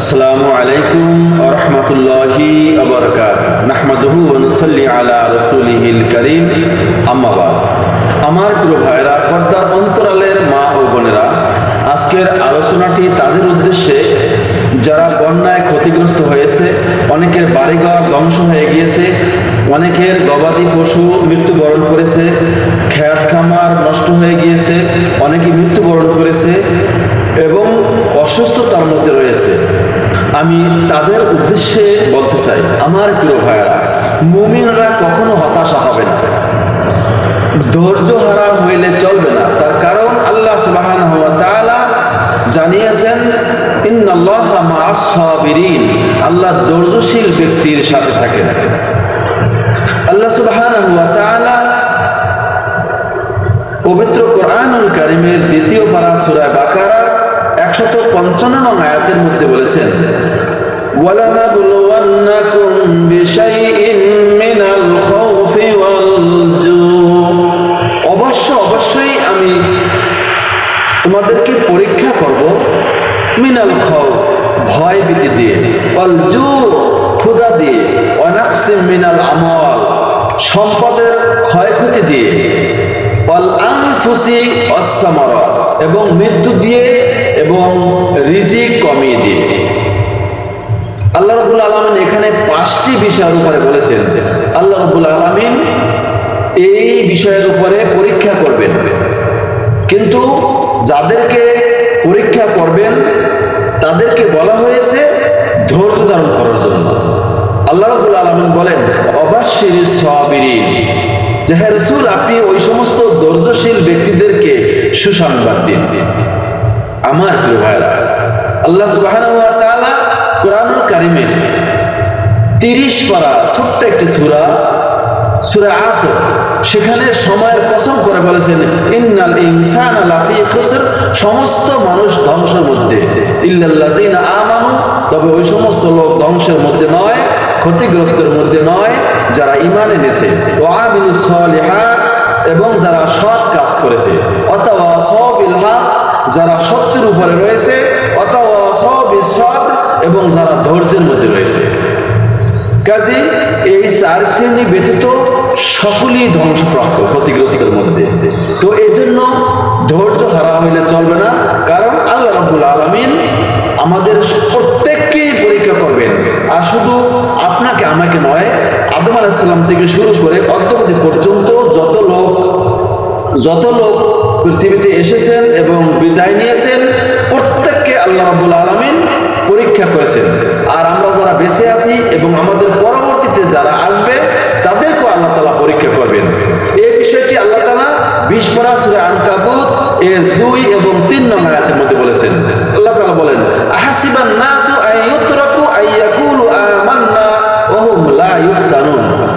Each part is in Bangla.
আসসালামু আলাইকুম রহমতুল্লাহি আবরকাত নাহমাদুহু অনুসল্লি আলা রসুলিহিল করিম। আম্মাবাদ আমার প্রিয় ভাইরা পর্দার অন্তরালের মা ও বোনেরা, আজকের আলোচনাটি তাদের উদ্দেশ্যে, যারা বন্যায় ক্ষতিগ্রস্ত হয়েছে, অনেকের বাড়িঘর ধ্বংস হয়ে গিয়েছে, অনেকের গবাদি পশু মৃত্যুবরণ করেছে, খেয়ার খামার নষ্ট হয়ে গিয়েছে, অনেকে মৃত্যুবরণ করেছে এবং অসুস্থতার মধ্যে রয়েছে। আমি তাদের উদ্দেশ্যে বলতে চাই, আমার প্রিয় ভাইয়েরা, মুমিনরা কখনো হতাশা হবে না। ধৈর্য হারা হইলে চলবে না। তার কারণ আল্লাহ সুবাহান জানিয়েছেন আল্লাহ ধৈর্যশীল ব্যক্তির সাথে থাকে আল্লাহ তাআলা পবিত্র কোরআনুল কারিমের দ্বিতীয় পারা সূরা বাকারা একশত পঞ্চান্ন আয়াতের মধ্যে বলেছেন وَلَنَبْلُوَنَّكُمْ بِشَيْءٍ مِّنَ الْخَوْفِ وَالْجُوعِ অবশ্য অবশ্যই আমি তোমাদেরকে পরীক্ষা করব মিনাল খাউফ ভয় ভীতি দিয়ে অল জু ক্ষুদা দিয়ে অনাকসিম মিনাল আমল সম্পদের ক্ষয়ক্ষতি দিয়ে অল আনফুসি অসামর এবং মৃত্যু দিয়ে এবং রিজিক কমিয়ে দিয়ে আল্লাহ রবুল আলমিন এখানে পাঁচটি বিষয়ের উপরে বলেছেন। আল্লাহ রবুল আলমিন এই বিষয়ের উপরে পরীক্ষা করবেন। কিন্তু যাদেরকে পরীক্ষা করবেন, তাদেরকে বলা হয়েছে ধৈর্য ধারণ করার জন্য। আল্লাহ রবুল আলমিন বলেন অবাশির সাবিরিন। হ্যাঁ রসুল আপনি ওই সমস্ত ধৈর্যশীল ব্যক্তিদেরকে সুসংবাদ দিন। আমার প্রিয় ভাইরা আল্লাহ সুবাহ কোরআনুল কারিমের তিরিশ পারা ছোট্ট একটি সুরা সুরা সেখানে সময়ের কসম করে বলেছেন, ইন্নাল ইনসান লাফি খুসর সমস্ত মানুষ ধ্বংসের মধ্যে। তবে ওই সমস্ত লোক ধ্বংসের মধ্যে নয়, ক্ষতিগ্রস্তের মধ্যে নয়, যারা ঈমান এনেছে। ও এবং যারা সৎ কাজ করেছে। অথবা সবিল হক যারা সত্যের উপরে রয়েছে অথবা সবিল সব এবং যারা ধৈর্যের মধ্যে রয়েছে। কাজে এই চার শ্রেণি ব্যতীত সকলেই ধ্বংসপ্রাপ্ত ক্ষতিগ্রস্তের মধ্যে তো এই জন্য ধৈর্য হারা হইলে চলবে না, কারণ আল্লাহ রাব্বুল আলামিন আমাদের প্রত্যেককেই পরীক্ষা করবেন। আর শুধু আপনাকে, আমাকে নয়, আদম আলাহিসাল্লাম থেকে শুরু করে অদ্যবধি পর্যন্ত যত লোক যত লোক পৃথিবীতে এসেছেন এবং বিদায় নিয়েছেন, প্রত্যেককে আল্লাহ রাব্বুল আলামিন পরীক্ষা করেছেন। আর আমরা যারা বেঁচে আছি এবং আমাদের পরবর্তীতে যারা আসবে, তাদেরকেও আল্লাহ তালা পরীক্ষা করবেন। এই বিষয়টি আল্লাহ তালা বিশ সুরে আনকাবুত এর দুই এবং তিন নং আয়াতের মধ্যে বলেছেন। আল্লাহ তালা বলেন, আহাসিবান নাসু আইয়ুতরাকু আইয়াকুলু আমান্না লা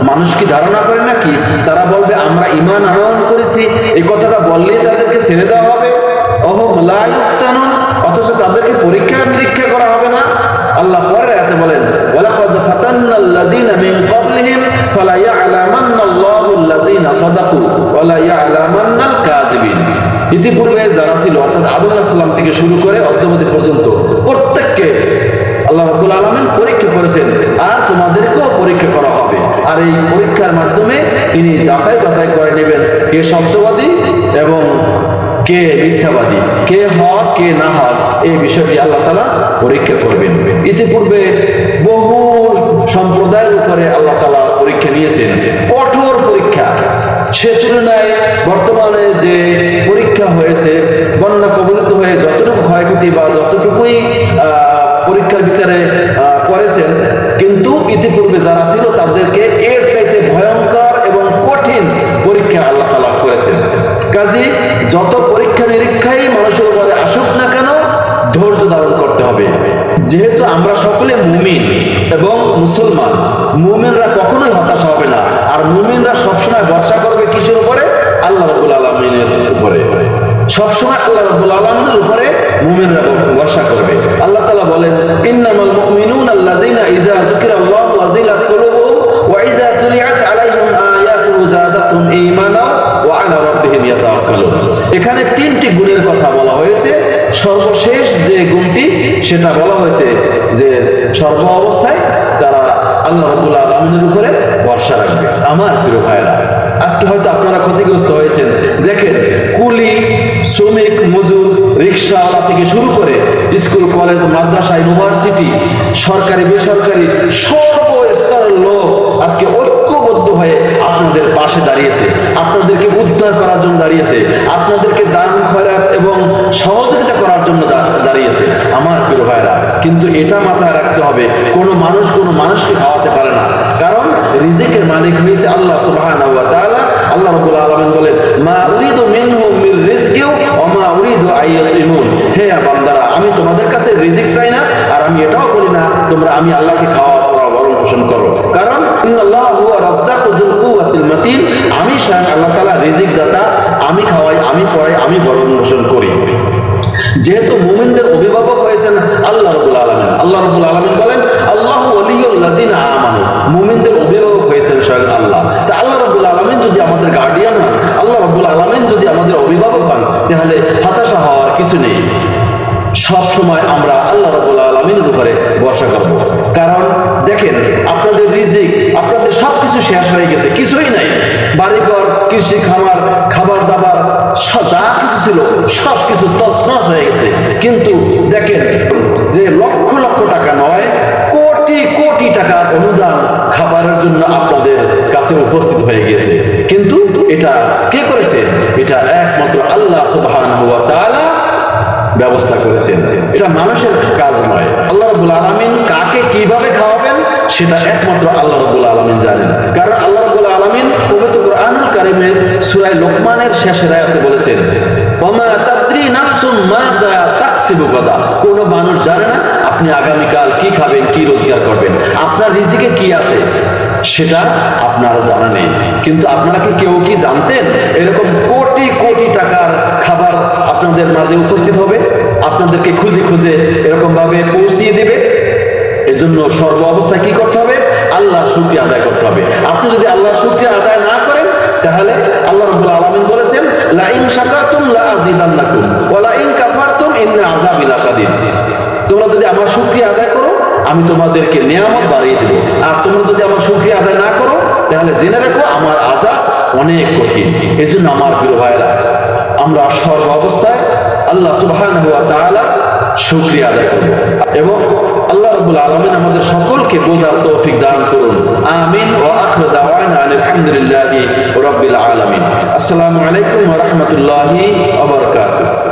মানুষ কি ধারণা করে নাকি তারা বলবে, আমরা ঈমান আরোহণ করেছি, এই কথাটা বললেই তাদেরকে ছেড়ে দেওয়া হবে। ওহুম লা অথচ তাদেরকে পরীক্ষা নিরীক্ষা করা হবে না আল্লাহ পরে এতে বলেন ওয়ালাকাদ ফাতান্নাল্লাযীনা মিন ক্বাবলিহিম ফালা ইয়ালামান্নাল্লাহু আল্লাযীনা সাদাকু ওয়ালা ইয়ালামান্নাল কাযিবিন ইতিপূর্বে যারা ছিল অর্থাৎ আদম আলাইহিস সালাম থেকে শুরু করে অদ্যবধি পর্যন্ত প্রত্যেককে আল্লাহ আলামিন পরীক্ষা করেছেন। আর তোমাদেরকেও পরীক্ষা করা হবে। আর এই পরীক্ষার মাধ্যমে তিনি যাচাই বাছাই করে নেবেন কে সত্যবাদী এবং কে মিথ্যাবাদী, কে হক, কে না হক, এই বিষয়টি আল্লাহ তালা পরীক্ষা করবেন। ইতিপূর্বে বহু সম্প্রদায়ের উপরে আল্লাহ তালা পরীক্ষা নিয়েছেন। কঠোর পরীক্ষা। সে তুলনায় বর্তমানে যে পরীক্ষা হয়েছে বন্যা কবলিত হয়ে যতটুকু ক্ষয়ক্ষতি বা যতটুকুই পরীক্ষার ভিতরে পড়েছেন কিন্তু ইতিপূর্বে যারা ছিল তাদেরকে এর চাইতে ভয়ঙ্কর এবং কঠিন পরীক্ষা আল্লাহ তালা করেছেন। কাজী, যত পরীক্ষা নিরীক্ষাই মানুষের উপরে আসুক না কেন, ধৈর্য ধারণ করতে হবে। যেহেতু আমরা সকলে মুমিন এবং মুসলমান, মুমিনরা কখনোই হতাশ হবে না। আর মুমিনরা সবসময় ভরসা করবে কিসের উপরে? আল্লাহ রবুল আলমিনের উপরে। সবসময় আল্লাহ রবুল আলমিনের উপরে মুমিনরা ভরসা করবে। সেটা বলা হয়েছে যে সর্ব অবস্থায় তারা আল্লাহ আলমিনের উপরে ভরসা রাখবে। আমার প্রিয় ভাইরা আজকে হয়তো আপনারা ক্ষতিগ্রস্ত হয়েছেন। দেখেন, কুলি, শ্রমিক, মজুর, রিক্সাওয়ালা থেকে শুরু করে স্কুল, কলেজ, মাদ্রাসা, ইউনিভার্সিটি, সরকারি, বেসরকারি, সর্বস্তরের লোক আজকে ঐক্যবদ্ধ হয়ে আপনাদের পাশে দাঁড়িয়েছে। আপনাদেরকে উদ্ধার করার জন্য দাঁড়িয়েছে। আপনাদেরকে দান খয়রাত এবং সহযোগিতা করার জন্য দাঁড়িয়েছে। আমার কিন্তু এটা মাথায় রাখতে হবে, কোনো মানুষ কোনো মানুষকে খাওয়াতে পারে না। কারণ রিজিকের মালিক হয়েছে আল্লাহ তাআলা। আল্লাহ আলামিন বলেন, মা মিনহুম মির হে বান্দারা, আমি তোমাদের কাছে রিজিক চাই না, আর আমি এটাও বলি না, তোমরা আমি আল্লাহকে খাওয়া ভরণ পোষণ করো। কারণ, ইন্নাল্লাহ হুয়া রাজ্জাকু যুল কুওয়াতিল আমি আল্লাহ তাআলা রিজিক দাতা আমি খাওয়াই, আমি পড়াই, আমি ভরণ পোষণ করি। যেহেতু মুমিনদের অভিভাবক হয়েছেন আল্লাহ আল্লাহ রবুল আলমিন বলেন, আল্লাহ ওলিউল্লাজিন আমানু। মুমিনদের অভিভাবক হয়েছেন স্বয়ং আল্লাহ। তা আল্লাহ রবুল আলমিন যদি আমাদের গার্ডিয়ান হন, আল্লাহ রবুল আলমিন যদি আমাদের অভিভাবক হন, তাহলে হতাশা হওয়ার কিছু নেই। সব সময় আমরা আল্লাহ রবুল আলমিনের উপরে ভরসা করব। কারণ দেখেন, আপনাদের রিজিক, আপনাদের সব কিছু শেষ হয়ে গেছে, কিছুই নাই। বাড়িঘর কৃষি খামার খাবার দাবার যা কিছু ছিল সব কিছু তছনছ হয়ে গেছে। কিন্তু এটা মানুষের কাজ নয়। আল্লাহ রবুল আলমিন কাকে কীভাবে খাওয়াবেন, সেটা একমাত্র আল্লাহ রবুল আলমিন জানেন। কারণ আল্লাহ রবুল আলমিন পবিত্র কোরআনুল কারিমের সূরা লোকমানের শেষের আয়াতে বলেছেন, ওমা মানুষ জানে না আপনি আগামীকাল কি খাবেন, কি রোজগার করবেন। আপনার রিজিকে কি আছে, সেটা আপনার জানা নেই। কিন্তু আপনারা কি কেউ কি জানতেন? এরকম কোটি কোটি টাকার খাবার আপনাদের মাঝে উপস্থিত হবে? আপনাদেরকে খুঁজে খুঁজে এরকম ভাবে পৌঁছিয়ে দেবে। এজন্য সর্ব অবস্থায় কি করতে হবে? আল্লাহ শুকরিয়া আদায় করতে হবে। আপনি যদি আল্লাহ শুকরিয়া আদায় না করেন, তাহলে আল্লাহ রাব্বুল আলামিন বলেছেন লা ইন শাকারতুম লা আযিদান্নাকুম ওয়া লা ইন কাফারতুম ইন্না তোমরা যদি আমার শুকরিয়া আদায় করো, আমি তোমাদেরকে নিয়ামত বাড়িয়ে দেব। আর তোমরা যদি আমার শুকরিয়া আদায় না করো, তাহলে জেনে রাখো আমার আজাব অনেক কঠিন। এজন্য আমার প্রিয় ভাইরা আমরা সর্ব অবস্থায় আল্লাহ সুবাহান ওয়া তালা শুক্রিয়া আদায় করব এবং আল্লাহ রবুল আলমিন আমাদের সকলকে বোঝার তৌফিক দান করুন। আমিন ও আখর দাওয়ান আলহামদুলিল্লাহ রাব্বিল আলমিন। আসসালামু আলাইকুম রাহমাতুল্লাহি ওয়া বারাকাতুহু।